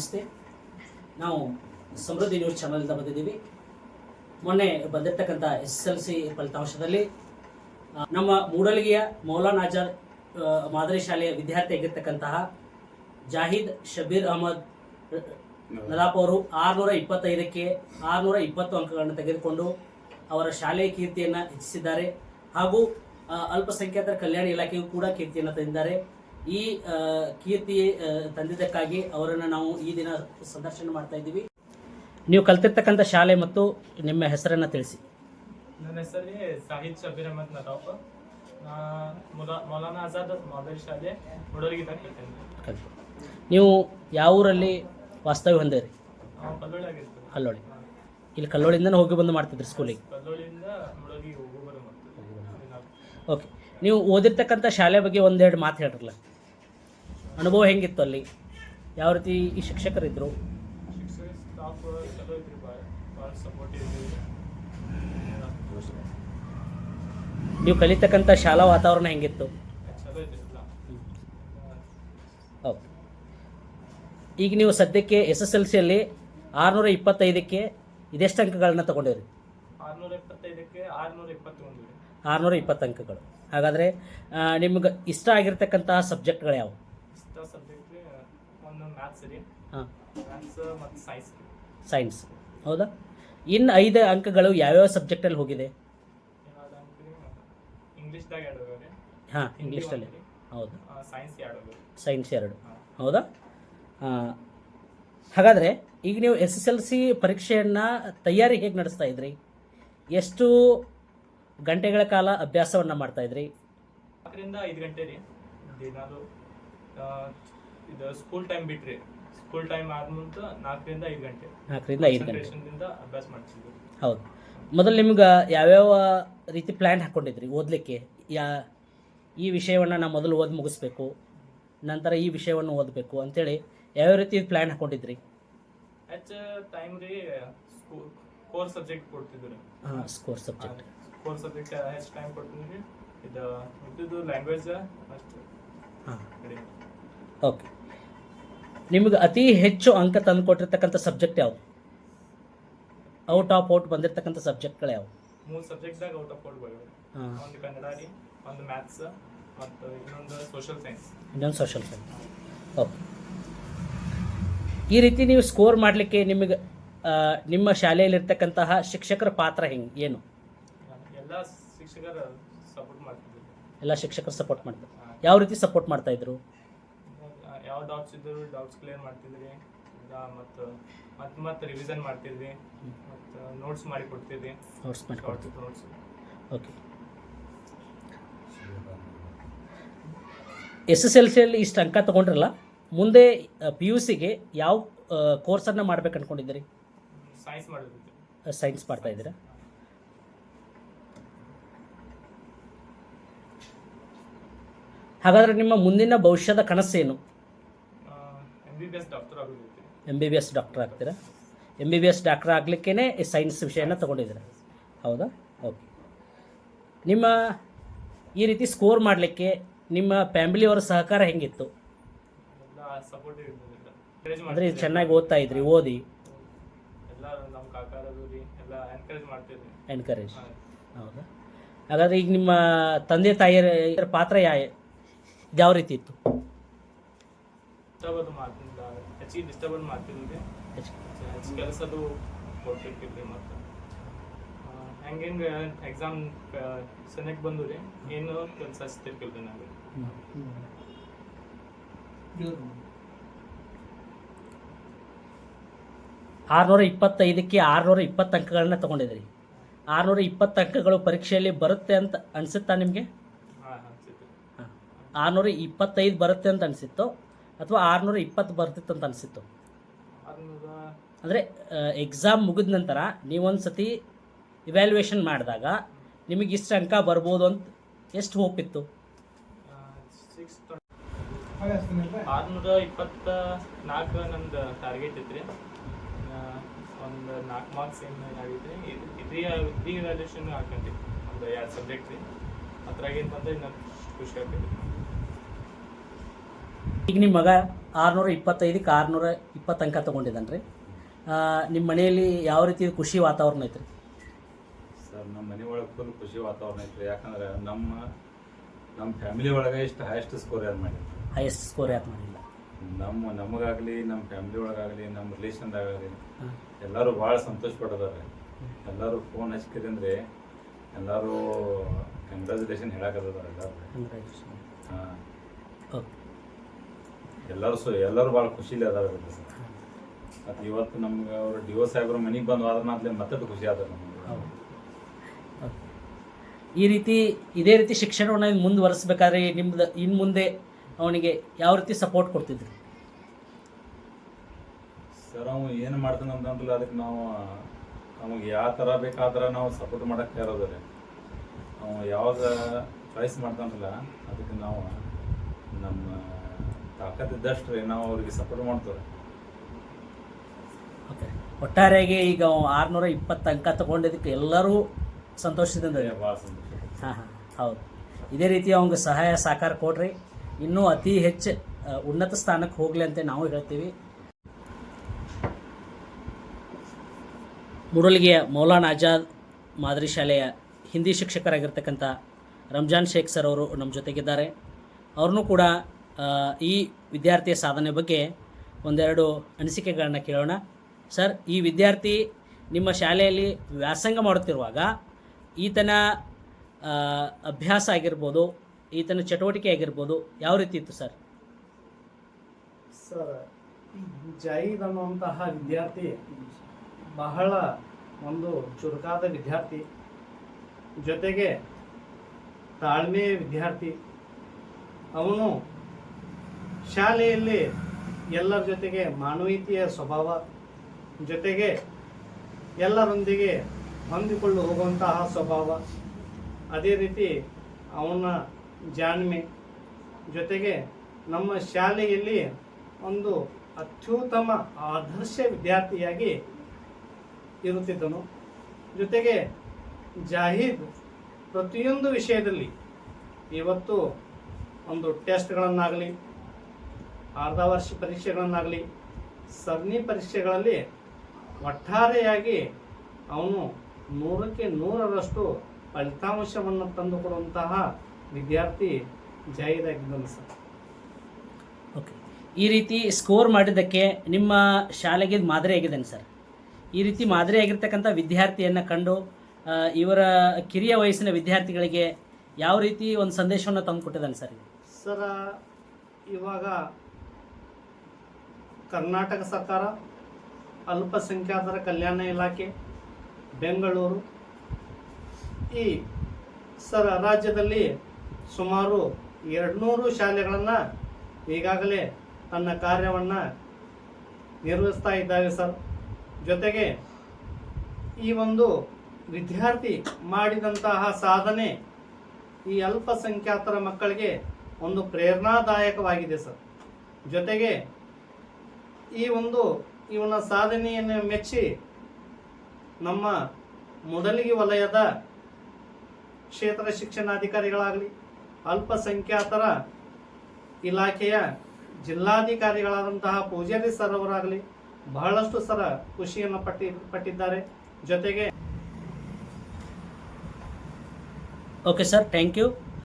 ನಮಸ್ತೆ. ನಾವು ಸಮೃದ್ಧಿ ನ್ಯೂಸ್ ಚಾನಲ್ದ ಬಂದಿದ್ದೀವಿ. ಮೊನ್ನೆ ಬಂದಿರತಕ್ಕಂಥ ಎಸ್ ಎಲ್ ಸಿ ಫಲಿತಾಂಶದಲ್ಲಿ ನಮ್ಮ ಮೂಡಲಗಿಯ ಮೌಲಾನ್ ಆಜಾದ್ ಮಾದರಿ ಶಾಲೆಯ ವಿದ್ಯಾರ್ಥಿ ಆಗಿರ್ತಕ್ಕಂತಹ ಜಾಹಿದ್ ಶಬೀರ್ ಅಹಮದ್ ನದಾಪ್ ಅವರು ಆರುನೂರ ಇಪ್ಪತ್ತೈದಕ್ಕೆ ಆರುನೂರ ಇಪ್ಪತ್ತು ಅಂಕಗಳನ್ನು ತೆಗೆದುಕೊಂಡು ಅವರ ಶಾಲೆಯ ಕೀರ್ತಿಯನ್ನು ಹೆಚ್ಚಿಸಿದ್ದಾರೆ. ಹಾಗೂ ಅಲ್ಪಸಂಖ್ಯಾತರ ಕಲ್ಯಾಣ ಇಲಾಖೆಯು ಕೂಡ ಕೀರ್ತಿಯನ್ನು ತಂದಿದ್ದಾರೆ. ಈ ಕೀರ್ತಿ ತಂದಿದ್ದಕ್ಕಾಗಿ ಅವರನ್ನು ನಾವು ಈ ದಿನ ಸಂದರ್ಶನ ಮಾಡ್ತಾ ಇದ್ದೀವಿ. ನೀವು ಕಲ್ತಿರ್ತಕ್ಕಂಥ ಶಾಲೆ ಮತ್ತು ನಿಮ್ಮ ಹೆಸರನ್ನು ತಿಳಿಸಿ. ನನ್ನ ಹೆಸರಲ್ಲಿ ಸಾಹಿದ್ ಶಬೀರ್ ಅಹಮದ್ ನದಾಫ್ ನಾ ಮುಲಾ- ಮೌಲಾನಾ ಆಜಾದ್ ಮಾದರಿ ಶಾಲೆ ಹುಡುಗರಿಗೆ ನೀವು ಯಾವ ಊರಲ್ಲಿ ವಾಸ್ತವ್ಯ ಹೊಂದಿರಿ ಕಲ್ಲೋಳಿ ಇಲ್ಲಿ ಕಲ್ಲೋಳಿಂದ ಹೋಗಿ ಬಂದು ಮಾಡ್ತಿದ್ರಿ ಸ್ಕೂಲಿಗೆ ಓಕೆ. ನೀವು ಓದಿರ್ತಕ್ಕಂಥ ಶಾಲೆ ಬಗ್ಗೆ ಒಂದೆರಡು ಮಾತು ಹೇಳ್ರಲ್ಲ. ಅನುಭವ ಹೆಂಗಿತ್ತು ಅಲ್ಲಿ? ಯಾವ ರೀತಿ ಈ ಶಿಕ್ಷಕರಿದ್ದರು ನೀವು ಕಲಿತಕ್ಕಂಥ ಶಾಲಾ ವಾತಾವರಣ ಹೆಂಗಿತ್ತು? ಹೌದು. ಈಗ ನೀವು ಸದ್ಯಕ್ಕೆ ಎಸ್ ಎಸ್ ಎಲ್ ಸಿಯಲ್ಲಿ ಆರುನೂರ ಇಪ್ಪತ್ತೈದಕ್ಕೆ ಇದೆಷ್ಟು ಅಂಕಗಳನ್ನ ತಗೊಂಡಿರಿ? ಆರುನೂರ ಇಪ್ಪತ್ತು ಅಂಕಗಳು. ಹಾಗಾದ್ರೆ ನಿಮ್ಗೆ ಇಷ್ಟ ಆಗಿರ್ತಕ್ಕಂತಹ ಸಬ್ಜೆಕ್ಟ್ಗಳು ಯಾವುವು ಇಷ್ಟ ಸಬ್ಜೆಕ್ಟ್ ಒಂದು ಮ್ಯಾಥ್ಸ್ ರೀ ಹಾಂ. ಮ್ಯಾಥ್ಸ್ ಮತ್ತು ಸೈನ್ಸ್ ಸೈನ್ಸ್ ಹೌದಾ? ಇನ್ನು ಐದು ಅಂಕಗಳು ಯಾವ್ಯಾವ ಸಬ್ಜೆಕ್ಟಲ್ಲಿ ಹೋಗಿದೆ? ಇಂಗ್ಲೀಷ್ದಾಗ ಎರಡು ಹೋಗ್ಯಾವ ರೀ ಹಾಂ ಇಂಗ್ಲೀಷಲ್ಲಿ ಹೌದು. ಸೈನ್ಸ್ ಎರಡು ಸೈನ್ಸ್ ಎರಡು. ಹೌದಾ? ಹಾಗಾದರೆ ಈಗ ನೀವು ಎಸ್ ಎಸ್ ಎಲ್ ಸಿ ಪರೀಕ್ಷೆಯನ್ನು ತಯಾರಿ ಹೇಗೆ ನಡೆಸ್ತಾ ಇದ್ರಿ? ಎಷ್ಟು ಗಂಟೆಗಳ ಕಾಲ ಅಭ್ಯಾಸವನ್ನು ಮಾಡ್ತಾ ಇದ್ರಿ? ನಾಲ್ಕರಿಂದ ಐದು ಗಂಟೆ ರೀ. ದಿನಾಲು ಇದು ಸ್ಕೂಲ್ ಟೈಮ್ ಬಿಟ್ರಿ ಸ್ಕೂಲ್ ಟೈಮ್ ಆದ ಮುಂದೆ ನಾಲ್ಕರಿಂದ ಐದು ಗಂಟೆ ನಾಲ್ಕರಿಂದ ಐದು ಗಂಟೆ. ಅಭ್ಯಾಸ ಮಾಡ್ತಿದ್ವಿ. ಹೌದು. ಮೊದಲು ನಿಮ್ಗೆ ಯಾವ್ಯಾವ ರೀತಿ ಪ್ಲ್ಯಾನ್ ಹಾಕ್ಕೊಂಡಿದ್ರಿ ಓದಲಿಕ್ಕೆ? ಯಾ ಈ ವಿಷಯವನ್ನು ನಾ ಮೊದಲು ಓದಿ ಮುಗಿಸ್ಬೇಕು ನಂತರ ಈ ವಿಷಯವನ್ನು ಓದಬೇಕು ಅಂತೇಳಿ ಯಾವ್ಯಾವ ರೀತಿ ಪ್ಲ್ಯಾನ್ ಹಾಕ್ಕೊಂಡಿದ್ರಿ ಹೆಚ್ಚ ಟೈಮ್ ರೀ ಕೋರ್ ಸಬ್ಜೆಕ್ಟ್ ಕೊಡ್ತಿದ್ರು. ಹಾಂ ಸ್ಕೋರ್ ಸಬ್ಜೆಕ್ಟ್ ಕೋರ್ ಸಬ್ಜೆಕ್ಟ್ ಹೆಚ್ಚು ಟೈಮ್ ಕೊಡ್ತಿದ್ವಿ. ಇದು ಇದು ಲ್ಯಾಂಗ್ವೇಜ್ ಅಷ್ಟು. ಹಾಂ. ಕಡಿಮೆ ಓಕೆ ನಿಮಗೆ ಅತಿ ಹೆಚ್ಚು ಅಂಕ ತಂದು ಕೊಟ್ಟಿರ್ತಕ್ಕಂಥ ಸಬ್ಜೆಕ್ಟ್ ಯಾವುದು? ಔಟ್ ಆಫ್ ಔಟ್ ಬಂದಿರತಕ್ಕಂಥ ಸಬ್ಜೆಕ್ಟ್ಗಳು ಯಾವು ಮೂರು ಸಬ್ಜೆಕ್ಟ್ದಾಗ ಔಟ್ ಆಫ್ ಔಟ್ ಒಂದು ಕನ್ನಡ ರೀ ಒಂದು ಮ್ಯಾಥ್ಸ್ ಮತ್ತು ಇನ್ನೊಂದು ಸೋಷಿಯಲ್ ಸೈನ್ಸ್ ಇನ್ನೊಂದು ಸೈನ್ಸ್ ಓಕೆ ಈ ರೀತಿ ನೀವು ಸ್ಕೋರ್ ಮಾಡಲಿಕ್ಕೆ ನಿಮಗೆ ನಿಮ್ಮ ಶಾಲೆಯಲ್ಲಿರ್ತಕ್ಕಂತಹ ಶಿಕ್ಷಕರ ಪಾತ್ರ ಹೆಂಗೆ ಏನು? ಎಲ್ಲ ಶಿಕ್ಷಕರು ಸಪೋರ್ಟ್ ಮಾಡ್ತಿದ್ರು ಎಲ್ಲ ಶಿಕ್ಷಕರು ಸಪೋರ್ಟ್ ಮಾಡ್ತಾರೆ ಯಾವ ರೀತಿ ಸಪೋರ್ಟ್ ಮಾಡ್ತಾ ಇದ್ರು? ಯಾವ ಡೌಟ್ಸ್ ಇದ್ದರೂ ಡೌಟ್ಸ್ ಕ್ಲಿಯರ್ ಮಾಡ್ತಿದ್ರಿ. ಮತ್ತು ಮತ್ತೆ ಮತ್ತೆ ರಿವಿಷನ್ ಮಾಡ್ತಿದ್ವಿ. ಮತ್ತು ನೋಟ್ಸ್ ಮಾಡಿ ಕೊಡ್ತಿದ್ವಿ. ನೋಟ್ಸ್ ಮಾಡಿಕೊಡ್ತೀವಿ notes okay S S L ಸಿಯಲ್ಲಿ ಇಷ್ಟು ಅಂಕ ತೊಗೊಂಡ್ರಲ್ಲ ಮುಂದೆ ಪಿ ಯು ಸಿಗೆ ಯಾವ ಕೋರ್ಸನ್ನು ಮಾಡ್ಬೇಕು ಅಂದ್ಕೊಂಡಿದ್ದೀರಿ ಸೈನ್ಸ್ ಮಾಡಬೇಕು ಸೈನ್ಸ್ ಮಾಡ್ತಾ ಇದ್ದೀರಾ? ಹಾಗಾದರೆ ನಿಮ್ಮ ಮುಂದಿನ ಭವಿಷ್ಯದ ಕನಸೇನು? M B B S doctor ಆಗ್ತೀರಾ? M B B S doctor ಆಗಲಿಕ್ಕೇ science ವಿಷಯನ ತೊಗೊಂಡಿದ್ದೀರಾ? ಹೌದಾ? ಓಕೆ ನಿಮ್ಮ ಈ ರೀತಿ ಸ್ಕೋರ್ ಮಾಡಲಿಕ್ಕೆ ನಿಮ್ಮ ಫ್ಯಾಮಿಲಿಯವರ ಸಹಕಾರ ಹೆಂಗಿತ್ತು? ಅಂದರೆ ಇದು ಚೆನ್ನಾಗಿ ಓದ್ತಾ ಇದ್ರಿ ಓದಿ. ಎನ್ಕರೇಜ್ ಹೌದಾ. ಹಾಗಾದರೆ ಈಗ ನಿಮ್ಮ ತಂದೆ ತಾಯಿಯರ ಪಾತ್ರ ಯಾ ಯಾವ ರೀತಿ ಇತ್ತು? ಹೆಚ್ಚಿಗೆ ಡಿಸ್ಟರ್ಬ್ ಮಾಡ್ತಿದ್ವಿ ಹೆಚ್ಚು. ಕೆಲಸದು ಕೊಡ್ತಿರ್ತಿದ್ವಿ ಮತ್ತು. ಹೆಂಗೆ ಹೆಂಗೆ ಎಕ್ಸಾಮ್ ಸೆನೆಕ್ ಬಂದು ರೀ ಏನು ಕೆಲಸ ರೀ ನಾವು? ಆರುನೂರ ಇಪ್ಪತ್ತೈದಕ್ಕೆ ಆರುನೂರ ಇಪ್ಪತ್ತು ಅಂಕಗಳನ್ನ ತೊಗೊಂಡಿದ್ರಿ ಆರುನೂರ ಇಪ್ಪತ್ತು ಅಂಕಗಳು ಪರೀಕ್ಷೆಯಲ್ಲಿ ಬರುತ್ತೆ ಅಂತ ಅನಿಸುತ್ತಾ ನಿಮಗೆ? ಆರುನೂರ ಇಪ್ಪತ್ತೈದು ಬರುತ್ತೆ ಅಂತ ಅನಿಸಿತ್ತು. ಅಥವಾ ಆರುನೂರ ಇಪ್ಪತ್ತು ಬರ್ತಿತ್ತು ಅಂತ ಅನಿಸಿತ್ತು. ಅಂದರೆ ಎಕ್ಸಾಮ್ ಮುಗಿದ ನಂತರ ನೀವೊಂದು ಸತಿ ಇವ್ಯಾಲ್ಯೂಯೇಷನ್ ಮಾಡಿದಾಗ ನಿಮಗೆ ಇಷ್ಟು ಅಂಕ ಬರ್ಬೋದು ಅಂತ ಎಷ್ಟು ಹೋಪ್ ಇತ್ತು? ಆರುನೂರ ಇಪ್ಪತ್ತ ನಾಲ್ಕು ನಂದು ಟಾರ್ಗೆಟ್ ಇತ್ತು ಒಂದು ನಾಲ್ಕು ಮಾರ್ಕ್ಸ್ ಏನು ಆಗೈತೆ ರೀ ಇದ್ರಿ ವ್ಯಾಲ್ಯೂಷನ್ ಹಾಕೊಂಡಿ ಒಂದು ಎರಡು ಸಬ್ಜೆಕ್ಟ್ ರೀ. ಅದ್ರಾಗ ಏನು ಬಂದ್ರೆ ಇನ್ನೊಂದು ಖುಷಿ ಆಗ್ತೈತಿ ಈಗ ನಿಮ್ಮ ಮಗ ಆರುನೂರ ಇಪ್ಪತ್ತೈದಕ್ಕೆ ಆರುನೂರ ಇಪ್ಪತ್ತು ಅಂಕ ತೊಗೊಂಡಿದ್ದಾನೆ ರೀ ನಿಮ್ಮ ಮನೆಯಲ್ಲಿ ಯಾವ ರೀತಿ ಖುಷಿ ವಾತಾವರಣ ಐತ್ರಿ? ಸರ್ ನಮ್ಮ ಮನೆ ಒಳಗೆ ಫುಲ್ ಖುಷಿ ವಾತಾವರಣ ಐತ್ರಿ. ಯಾಕಂದ್ರೆ ನಮ್ಮ ನಮ್ಮ ಫ್ಯಾಮಿಲಿ ಒಳಗೆ ಇಷ್ಟು ಹೈಯೆಸ್ಟ್ ಸ್ಕೋರ್ ಯಾರು ಮಾಡಿದ್ರು ಹೈಯೆಸ್ಟ್ ಸ್ಕೋರ್ ಯಾಕೆ ಮಾಡಿಲ್ಲ? ನಮ್ಮ ನಮಗಾಗಲಿ ನಮ್ಮ ಫ್ಯಾಮಿಲಿ ಒಳಗಾಗಲಿ ನಮ್ಮ ರಿಲೇಷನ್ದಾಗಲಿ ಎಲ್ಲರೂ ಭಾಳ ಸಂತೋಷ ಪಡೋದಾರೆ ಎಲ್ಲರೂ ಫೋನ್ ಹಚ್ಕಿರಿ ಅಂದರೆ ಎಲ್ಲರೂ ಕಂಗ್ರ್ಯಾಚುಲೇಷನ್ ಹೇಳಕ್ಕೆ ಎಲ್ಲರೂ ಹಾಂ. ಓಕೆ ಎಲ್ಲರೂ ಸೊ ಎಲ್ಲರೂ ಭಾಳ ಖುಷಿಲಿ ಅದಾರ ಮತ್ತು ಇವತ್ತು ನಮ್ಗೆ ಅವ್ರು ಡಿವೋರ್ಸ್ ಆಗಿರೋ ಮನೆಗೆ ಬಂದು ಆದ್ರೆ ಮತ್ತೆ ಖುಷಿ ಆದ ನಮ್ಗೆ. ಈ ರೀತಿ ಇದೇ ರೀತಿ ಶಿಕ್ಷಣವನ್ನು ಮುಂದುವರಿಸ್ಬೇಕಾದ್ರೆ ನಿಮ್ದು ಇನ್ನು ಮುಂದೆ ಅವನಿಗೆ ಯಾವ ರೀತಿ ಸಪೋರ್ಟ್ ಕೊಡ್ತಿದ್ರು? ಸರ್ ಅವ ಏನು ಮಾಡ್ತಾನೆ ಅಂತಂದ್ರೆ ಅದಕ್ಕೆ ನಾವು ನಮಗೆ ಯಾವ ಥರ ಬೇಕಾದ್ರೆ ನಾವು ಸಪೋರ್ಟ್ ಮಾಡಕ್ಕೆ ರೀ. ಅವ ಯಾವಾಗ ಚಾಯ್ಸ್ ಮಾಡ್ತಾನಲ್ಲ ಅದಕ್ಕೆ ನಾವು ನಮ್ಮ ತಾಕತ್ತಿದ್ದಷ್ಟು ಇದ್ದಷ್ಟು ನಾವು ಅವ್ರಿಗೆ ಸಪೋರ್ಟ್ ಮಾಡ್ತೇವೆ ಓಕೆ ಒಟ್ಟಾರೆಯಾಗಿ ಈಗ ಆರುನೂರ ಇಪ್ಪತ್ತು ಅಂಕ ತಗೊಂಡಿದ್ದಕ್ಕೆ ಎಲ್ಲರೂ ಸಂತೋಷದಿಂದ ಭಾಳ ಸಂತೋಷ. ಹಾಂ ಹಾಂ. ಹೌದು. ಇದೇ ರೀತಿ ಅವ್ನಿಗೆ ಸಹಾಯ ಸಹಕಾರ ಕೊಡ್ರಿ. ಇನ್ನೂ ಅತಿ ಹೆಚ್ಚು ಉನ್ನತ ಸ್ಥಾನಕ್ಕೆ ಹೋಗಲಿ ಅಂತ ನಾವು ಹೇಳ್ತೀವಿ. ಮುರಳಿಗೆಯ ಮೌಲಾನ್ ಆಜಾದ್ ಮಾದರಿ ಶಾಲೆಯ ಹಿಂದಿ ಶಿಕ್ಷಕರಾಗಿರ್ತಕ್ಕಂಥ ರಂಜಾನ್ ಶೇಖ್ ಸರ್ ಅವರು ನಮ್ಮ ಜೊತೆಗಿದ್ದಾರೆ. ಅವ್ರನ್ನೂ ಕೂಡ ಈ ವಿದ್ಯಾರ್ಥಿಯ ಸಾಧನೆ ಬಗ್ಗೆ ಒಂದೆರಡು ಅನಿಸಿಕೆಗಳನ್ನು ಕೇಳೋಣ. ಸರ್, ಈ ವಿದ್ಯಾರ್ಥಿ ನಿಮ್ಮ ಶಾಲೆಯಲ್ಲಿ ವ್ಯಾಸಂಗ ಮಾಡುತ್ತಿರುವಾಗ ಈತನ ಅಭ್ಯಾಸ ಆಗಿರ್ಬೋದು, ಈತನ ಚಟುವಟಿಕೆ ಆಗಿರ್ಬೋದು ಯಾವ ರೀತಿ ಇತ್ತು ಸರ್? ಸರ್ ಜೈದ್ ಅನ್ನುವಂತಹ ವಿದ್ಯಾರ್ಥಿ ಬಹಳ ಒಂದು ಚುರುಕಾದ ವಿದ್ಯಾರ್ಥಿ. ಜೊತೆಗೆ ತಾಳ್ಮೆಯ ವಿದ್ಯಾರ್ಥಿ. ಅವನು ಶಾಲೆಯಲ್ಲಿ ಎಲ್ಲರ ಜೊತೆಗೆ ಮಾನವೀಯತೆಯ ಸ್ವಭಾವ, ಜೊತೆಗೆ ಎಲ್ಲರೊಂದಿಗೆ ಹೊಂದಿಕೊಂಡು ಹೋಗುವಂತಹ ಸ್ವಭಾವ. ಅದೇ ರೀತಿ ಅವನ ಜಾಣ್ಮೆ ಜೊತೆಗೆ ನಮ್ಮ ಶಾಲೆಯಲ್ಲಿ ಒಂದು ಅತ್ಯುತ್ತಮ ಆದರ್ಶ ವಿದ್ಯಾರ್ಥಿಯಾಗಿ ಇರುತ್ತಿದ್ದನು. ಜೊತೆಗೆ ಜಾಹೀದ್ ಪ್ರತಿಯೊಂದು ವಿಷಯದಲ್ಲಿ ಇವತ್ತು ಒಂದು ಟೆಸ್ಟ್ಗಳನ್ನಾಗಲಿ ಅರ್ಧ ವರ್ಷ ಪರೀಕ್ಷೆಗಳನ್ನಾಗಲಿ ಸರಣಿ ಪರೀಕ್ಷೆಗಳಲ್ಲಿ ಒಟ್ಟಾರೆಯಾಗಿ ಅವನು ನೂರಕ್ಕೆ ನೂರರಷ್ಟು ಫಲಿತಾಂಶವನ್ನು ತಂದುಕೊಡುವಂತಹ ವಿದ್ಯಾರ್ಥಿ ಜಾಹೀದಾಗಿದ್ದನು ಸರ್. ಓಕೆ ಈ ರೀತಿ ಸ್ಕೋರ್ ಮಾಡಿದ್ದಕ್ಕೆ ನಿಮ್ಮ ಶಾಲೆಗೆ ಇದು ಮಾದರಿ ಆಗಿದ್ದಾನೆ ಸರ್. ಈ ರೀತಿ ಮಾದರಿಯಾಗಿರ್ತಕ್ಕಂಥ ವಿದ್ಯಾರ್ಥಿಯನ್ನು ಕಂಡು ಇವರ ಕಿರಿಯ ವಯಸ್ಸಿನ ವಿದ್ಯಾರ್ಥಿಗಳಿಗೆ ಯಾವ ರೀತಿ ಒಂದು ಸಂದೇಶವನ್ನು ತಂದು ಕೊಟ್ಟಿದ್ದಾನೆ ಸರ್? ಸರ ಇವಾಗ ಕರ್ನಾಟಕ ಸರ್ಕಾರ ಅಲ್ಪಸಂಖ್ಯಾತರ ಕಲ್ಯಾಣ ಇಲಾಖೆ, ಬೆಂಗಳೂರು. ಈ ಸರ್ ರಾಜ್ಯದಲ್ಲಿ ಸುಮಾರು ಎರಡುನೂರು ಶಾಲೆಗಳನ್ನು ಈಗಾಗಲೇ ತನ್ನ ಕಾರ್ಯವನ್ನು ನಿರ್ವಹಿಸ್ತಾ ಇದ್ದಾವೆ ಸರ್. ಜೊತೆಗೆ ಈ ಒಂದು ವಿದ್ಯಾರ್ಥಿ ಮಾಡಿದಂತಹ ಸಾಧನೆ ಈ ಅಲ್ಪಸಂಖ್ಯಾತರ ಮಕ್ಕಳಿಗೆ ಒಂದು ಪ್ರೇರಣಾದಾಯಕವಾಗಿದೆ ಸರ್. ಜೊತೆಗೆ ಈ ಒಂದು ಇವನ ಸಾಧನೆಯನ್ನು ಮೆಚ್ಚಿ ನಮ್ಮ ಮೊದಲಿಗೆ ವಲಯದ ಕ್ಷೇತ್ರ ಶಿಕ್ಷಣಾಧಿಕಾರಿಗಳಾಗಲಿ, ಅಲ್ಪಸಂಖ್ಯಾತರ ಇಲಾಖೆಯ ಜಿಲ್ಲಾಧಿಕಾರಿಗಳಾದಂತಹ ಪೂಜಾರಿ ಸರ್ ಅವರಾಗಲಿ ಬಹಳಷ್ಟು ಸರ ಖುಷಿಯನ್ನು ಪಟ್ಟಿ, ಪಟ್ಟಿದ್ದಾರೆ. ಜೊತೆಗೆ ಓಕೆ ಸರ್ ಥ್ಯಾಂಕ್ ಯು